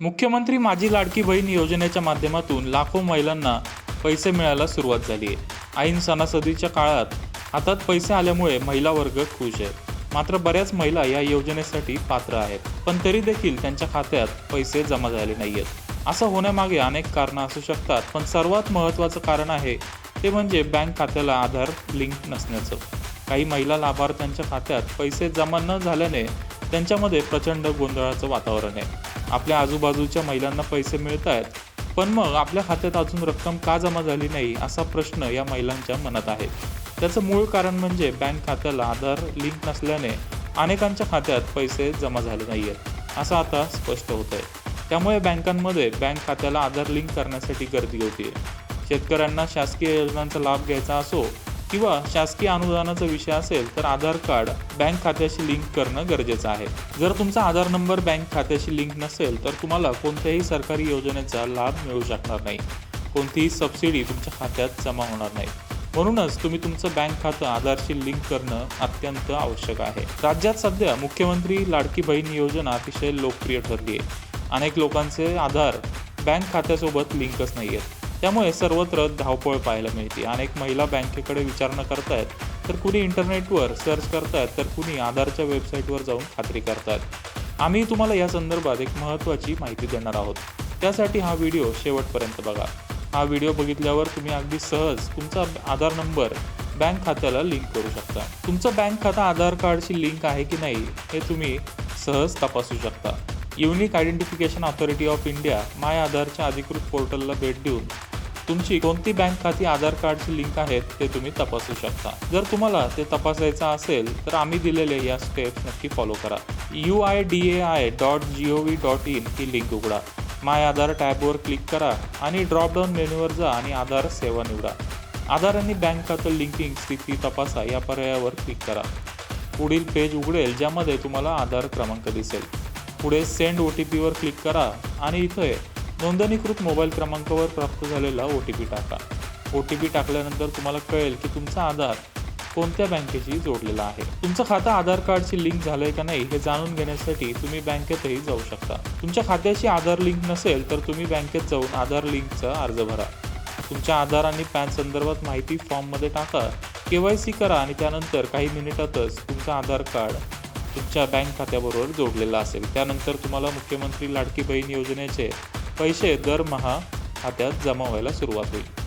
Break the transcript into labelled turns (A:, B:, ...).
A: मुख्यमंत्री माझी लाडकी बहीण योजनेच्या माध्यमातून लाखो महिलांना पैसे मिळायला सुरुवात झाली आहे. ऐन सणासदीच्या काळात हातात पैसे आल्यामुळे महिला वर्ग खुश आहे. मात्र बऱ्याच महिला या योजनेसाठी पात्र आहेत. पण तरी देखील त्यांच्या खात्यात पैसे जमा झाले नाहीयेत. असं होण्यामागे अनेक कारणं असू शकतात पण सर्वात महत्त्वाचं कारण आहे ते म्हणजे बँक खात्याला आधार लिंक नसण्याचं. काही महिला लाभार्थ्यांच्या खात्यात पैसे जमा न झाल्याने त्यांच्यामध्ये प्रचंड गोंधळाचं वातावरण आहे. आपल्या आजूबाजूच्या महिलांना पैसे मिळत आहेत पण मग आपल्या खात्यात अजून रक्कम का जमा झाली नाही असा प्रश्न या महिलांच्या मनात आहे. त्याचं मूळ कारण म्हणजे बँक खात्याला आधार लिंक नसल्याने अनेकांच्या खात्यात पैसे जमा झाले नाही आहेत असं आता स्पष्ट होत आहे त्यामुळे बँकांमध्ये बँक खात्याला आधार लिंक करण्यासाठी गर्दी होती शेतकऱ्यांना शासकीय योजनांचा लाभ घ्यायचा असो किंवा शासकीय अनुदानाचा विषय असेल तर आधार कार्ड बँक खात्याशी लिंक करणं गरजेचं आहे. जर तुमचा आधार नंबर बँक खात्याशी लिंक नसेल तर तुम्हाला कोणत्याही सरकारी योजनेचा लाभ मिळू शकणार नाही. कोणतीही सबसिडी तुमच्या खात्यात जमा होणार नाही. म्हणूनच तुम्ही तुमचं बँक खातं आधारशी लिंक करणं अत्यंत आवश्यक आहे. राज्यात सध्या मुख्यमंत्री लाडकी बहीण योजना अतिशय लोकप्रिय ठरली आहे. अनेक लोकांचे आधार बँक खात्यासोबत लिंकच नाही आहेत त्यामुळे सर्वत्र धावपळ पाहायला मिळते. अनेक महिला बँकेकडे विचारणा करतायत तर कुणी इंटरनेटवर सर्च करतायत तर कुणी आधारच्या वेबसाईटवर जाऊन खात्री करतायत. आम्ही तुम्हाला या संदर्भात एक महत्त्वाची माहिती देणार आहोत. त्यासाठी हा व्हिडिओ शेवटपर्यंत बघा. हा व्हिडिओ बघितल्यावर तुम्ही अगदी सहज तुमचा आधार नंबर बँक खात्याला लिंक करू शकता. तुमचं बँक खातं आधार कार्डशी लिंक आहे की नाही हे तुम्ही सहज तपासू शकता. Unique identification authority of India my आधारच्या अधिकृत पोर्टलला भेट देऊन तुमची कोणती बँक खाती आधार कार्डची लिंक आहेत ते तुम्ही तपासू शकता. जर तुम्हाला ते तपासायचं असेल तर आम्ही दिलेले या स्टेप्स नक्की फॉलो करा. U I D A I dot G O V dot in he link उघडा. माय आधार टॅबवर क्लिक करा आणि ड्रॉपडाऊन मेन्यूवर जा आणि आधार सेवा निवडा. आधार आणि बँक खातं लिंकिंग स्थिती तपासा या पर्यायावर क्लिक करा. पुढील पेज उघडेल ज्यामध्ये तुम्हाला आधार क्रमांक दिसेल. पुढे सेंड ओ टी पीवर क्लिक करा आणि इथे नोंदणीकृत मोबाईल क्रमांकावर प्राप्त झालेला ओ टी पी टाका. ओ टी पी टाकल्यानंतर तुम्हाला कळेल की तुमचा आधार कोणत्या बँकेशी जोडलेला आहे? तुमचं खातं आधार कार्डशी लिंक झालंय का नाही हे जाणून घेण्यासाठी तुम्ही बँकेतही जाऊ शकता. तुमच्या खात्याशी आधार लिंक नसेल तर तुम्ही बँकेत जाऊन आधार लिंकचा अर्ज भरा. तुमच्या आधार आणि पॅन संदर्भात माहिती फॉर्ममध्ये टाका. के वाय सी करा आणि त्यानंतर काही मिनिटातच तुमचं आधार कार्ड तुमच्या बँक खात्याबरोबर जोडलेलं असेल. त्यानंतर तुम्हाला मुख्यमंत्री लाडकी बहीण योजनेचे पैसे दरमहा खात्यात जमा व्हायला सुरुवात होईल.